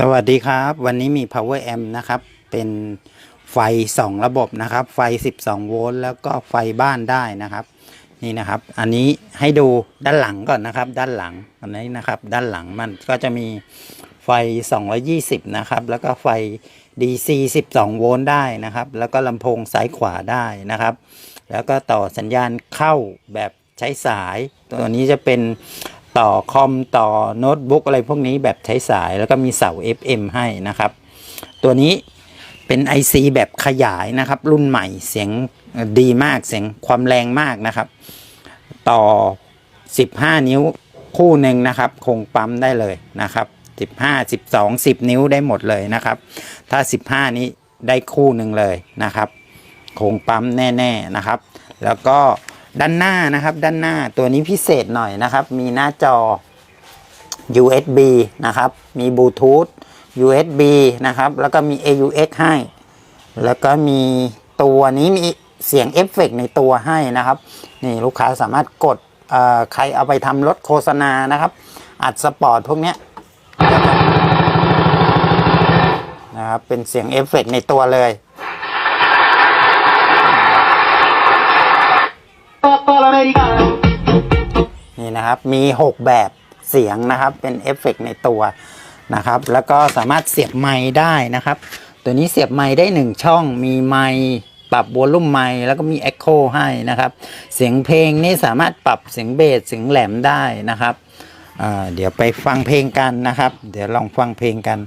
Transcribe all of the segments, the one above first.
สวัสดีครับ วันนี้มี power amp นะครับ เป็นไฟ 2 ระบบนะครับ ไฟ 12 โวลต์แล้วก็ไฟบ้านได้นะครับ นี่นะครับ อันนี้ให้ดูด้านหลังก่อนนะครับ ด้านหลังอันนี้นะครับ ด้านหลังมันก็จะมีไฟ 220 นะครับ แล้วก็ไฟ DC 12 โวลต์ได้นะครับ แล้วก็ลำโพงซ้ายขวาได้นะครับ แล้วก็ต่อสัญญาณเข้าแบบใช้สาย ตัวนี้จะเป็น ต่อคอมต่อโน้ตบุ๊กอะไรพวกนี้แบบใช้สายแล้วก็มีเสา FM ให้นะครับ ตัวนี้เป็น IC แบบขยายนะครับ รุ่นใหม่เสียงดีมากเสียงความแรงมากนะครับ ต่อ 15 นิ้วคู่หนึ่งนะครับ คงปั๊มได้เลยนะครับ 15 12 10 นิ้วได้หมดเลยนะครับ ถ้า 15 นี้ได้คู่หนึ่งเลยนะครับ คงปั๊มแน่ ๆนะครับ แล้วก็ ด้านหน้านะครับ ด้านหน้าตัวนี้พิเศษหน่อยนะครับ มีหน้าจอ USB นะครับ มีบลูทูธ USB นะครับ แล้วก็มี AUX ให้ แล้วก็มีตัวนี้มีเสียงเอฟเฟกต์ในตัวให้นะครับ นี่ลูกค้าสามารถกดใครเอาไปทำรถโฆษณานะครับ อัดสปอร์ตพวกเนี้ยนะครับ เป็นเสียงเอฟเฟกต์ในตัวเลย นี่นะครับ มี 6 แบบเสียงนะครับ เป็นเอฟเฟกต์ในตัวนะครับ แล้วก็สามารถเสียบไม้ได้นะครับ ตัวนี้เสียบไม้ได้ 1 ช่อง มีไม้ปรับวอลลุ่มไม้แล้วก็มีเอ็กโคให้นะครับ เสียงเพลงนี่สามารถปรับเสียงเบสเสียงแหลมได้นะครับ เดี๋ยวไปฟังเพลงกันนะครับ เดี๋ยวลองฟังเพลงกัน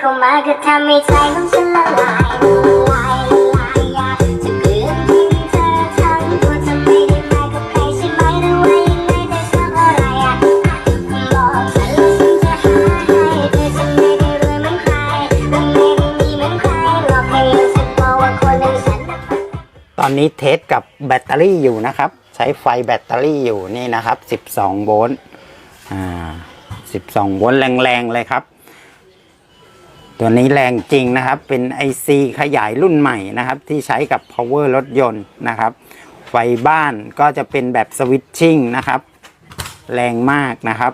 เข้ามาก็ทำให้ใจของฉันละลายละลายละลายอยากจะเกลือที่เธอทำตัวจะไม่ได้ไปกับใครใช่ไหมหรือว่ายังไงแต่ชอบอะไรอะบอกฉันแล้วฉันจะหาให้เธอจะไม่ได้รวยเหมือนใครและไม่ได้มีเหมือนใครหรอกให้ฉันบอกว่าคนหนึ่งฉันน่ะ ตอนนี้เทสกับแบตเตอรี่อยู่นะครับ ใช้ไฟแบตเตอรี่อยู่นี่นะครับ 12 โวลต์อ่า 12 โวลต์แรงๆเลยครับ ตัวนี้แรงจริงนะครับ เป็น IC ขยายรุ่นใหม่นะครับ ที่ใช้กับ power รถยนต์นะครับ ไฟบ้านก็จะเป็นแบบสวิตชิ่งนะครับ แรงมากนะครับ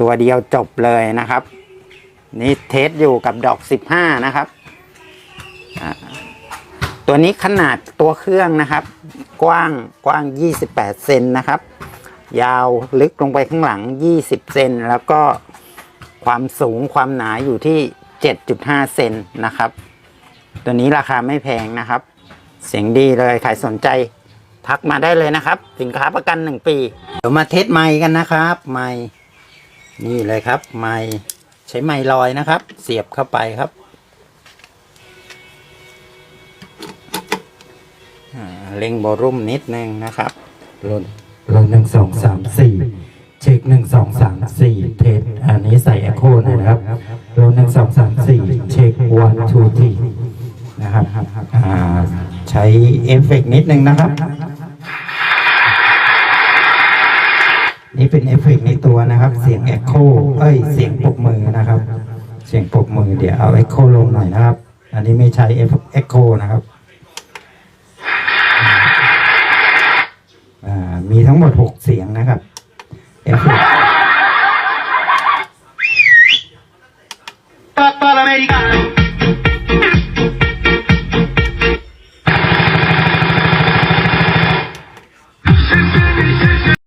ตัวเดียวจบเลยนะครับ นี่เทสอยู่กับดอก 15 นะครับ ตัวนี้ขนาดตัวเครื่องนะครับ กว้างกว้าง 28 เซนนะครับ ยาวลึกลงไปข้างหลัง 20 เซนแล้วก็ ความสูงความหนาอยู่ที่ 7.5 เซนนะครับ ตัวนี้ราคาไม่แพงนะครับ เสียงดีเลยใครสนใจ ทักมาได้เลยนะครับ สินค้าประกัน 1 ปี เดี๋ยวมาเทสไมค์กันนะครับ ไมค์นี่เลยครับ ไมค์ใช้ไมค์ลอยนะครับ เสียบเข้าไปครับเล็งบอรุ่มนิดนึงนะครับลนลนหนึ่งสองสามสี่ หนึ่งสองสามสี่เทสอันนี้ใส่แอคโคนะครับลนหนึ่งสองสามสี่เช็ควันทูทีนะครับอ่าใช้เอฟเฟกต์นิดนึงนะครับ นี่เป็นเอฟเฟกต์ในตัวนะครับ เสียงแอคโคเอ้ย เสียงปรบมือนะครับ เสียงปรบมือเดี๋ยวเอาเอ็กโคลงหน่อยนะครับ อันนี้ไม่ใช้เอ็กโคนะครับอ่ามีทั้งหมด 6 เสียงนะครับ Yeah.